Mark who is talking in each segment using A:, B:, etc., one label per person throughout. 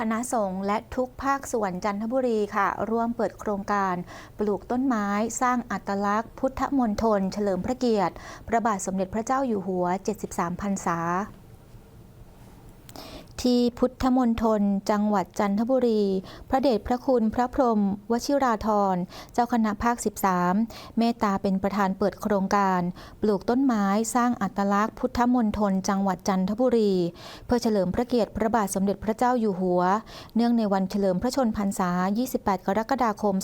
A: คณะสงฆ์และทุกภาคส่วนจันทบุรีค่ะ ร่วมเปิดโครงการปลูกต้นไม้สร้างอัตลักษณ์ พุทธมณฑลเฉลิมพระเกียรติ พระบาทสมเด็จพระเจ้าอยู่หัว 73 พรรษา ที่พุทธมณฑลจังหวัดจันทบุรี พระเดชพระคุณพระพรหมวชิราธร เจ้าคณะภาค 13 เมตตาเป็นประธานเปิดโครงการ ปลูกต้นไม้สร้างอัตลักษณ์พุทธมณฑลจังหวัดจันทบุรี เพื่อเฉลิมพระเกียรติพระบาทสมเด็จพระเจ้าอยู่หัว เนื่องในวันเฉลิมพระชนมพรรษา 28 กรกฎาคม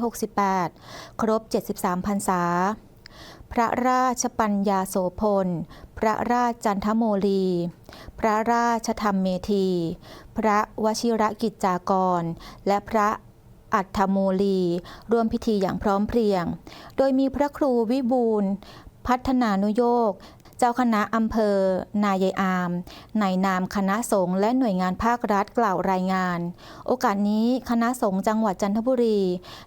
A: 2568 ครบ 73 พรรษา พระราชปัญญาโสพล พระราชจันทโมลี พระราชธรรมเมธี พระวชิรกิจจากร และพระอัฏฐโมลีร่วมพิธีอย่างพร้อมเพรียง โดยมีพระครูวิบูลพัฒนานุโยก เจ้าคณะอำเภอ นายายอาม ในนามคณะสงฆ์และหน่วยงานภาครัฐกล่าวรายงาน โอกาสนี้คณะสงฆ์จังหวัดจันทบุรี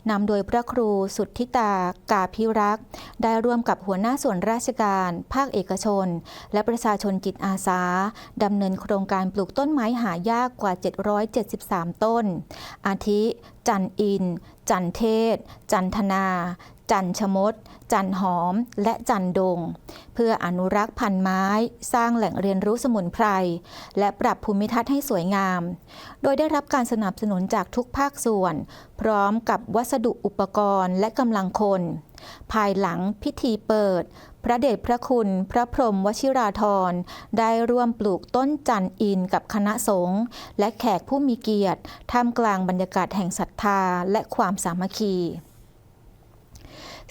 A: นำโดยพระครูสุทธิตากาพิรักษ์ ได้ร่วมกับหัวหน้าส่วนราชการ ภาคเอกชน และประชาชนจิตอาสาดำเนินโครงการปลูกต้นไม้หายากกว่า 773 ต้น อาทิ จันอิน จันเทศ จันทนา จันชมด จันหอม และจันดง เพื่ออนุรักษ์พันธุ์ไม้ สร้างแหล่งเรียนรู้สมุนไพร และปรับภูมิทัศน์ให้สวยงาม โดยได้รับการสนับสนุนจากทุกภาคส่วน พร้อมกับวัสดุอุปกรณ์และกำลังคน ภายหลังพิธีเปิด พระเดชพระคุณ พระพรหมวชิราธร ได้ร่วมปลูกต้นจันอินกับคณะสงฆ์และแขกผู้มีเกียรติท่ามกลางบรรยากาศแห่งศรัทธาและความสามัคคี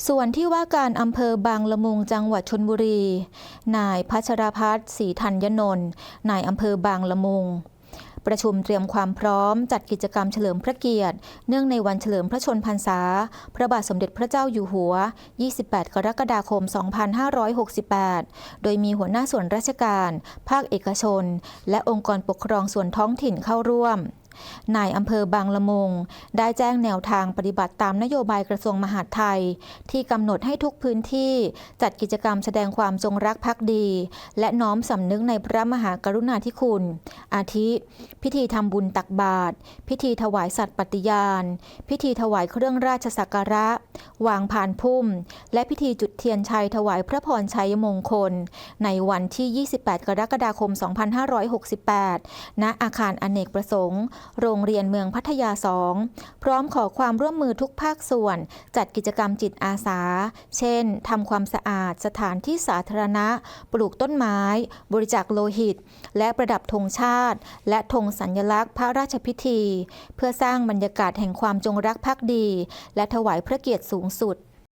A: ส่วนที่ว่าการอำเภอบางละมุงจังหวัดชนบุรี นายพัชรพัฒน์ศรีธัญนนท์นายอำเภอบางละมุง ประชุมเตรียมความพร้อมจัดกิจกรรมเฉลิมพระเกียรติ เนื่องในวันเฉลิมพระชนพรรษา พระบาทสมเด็จพระเจ้าอยู่หัว 28 กรกฎาคม 2568 โดยมีหัวหน้าส่วนราชการ ภาคเอกชน และองค์กรปกครองส่วนท้องถิ่นเข้าร่วม นายอำเภอบางละมุงได้แจ้งแนวทางปฏิบัติตามนโยบายกระทรวงมหาดไทย ที่กำหนดให้ทุกพื้นที่จัดกิจกรรมแสดงความจงรักภักดี และน้อมสำนึกในพระมหากรุณาธิคุณ อาทิ พิธีทำบุญตักบาตรพิธีถวายสัตว์ปฏิญาณ พิธีถวายเครื่องราชสักการะ วางพานพุ่ม และพิธีจุดเทียนชัยถวายพระพรชัยมงคล ในวันที่ 28 กรกฎาคม 2568 ณ อาคารอเนกประสงค์โรงเรียนเมืองพัทยา 2 พร้อมขอความร่วมมือทุกภาคส่วน จัดกิจกรรมจิตอาสา เช่นทำความสะอาดสถานที่สาธารณะ ปลูกต้นไม้ บริจาคโลหิต และประดับธงชาติ และธงสัญลักษณ์พระราชพิธี เพื่อสร้างบรรยากาศแห่งความจงรักภักดี และถวายพระเกียรติสูงสุด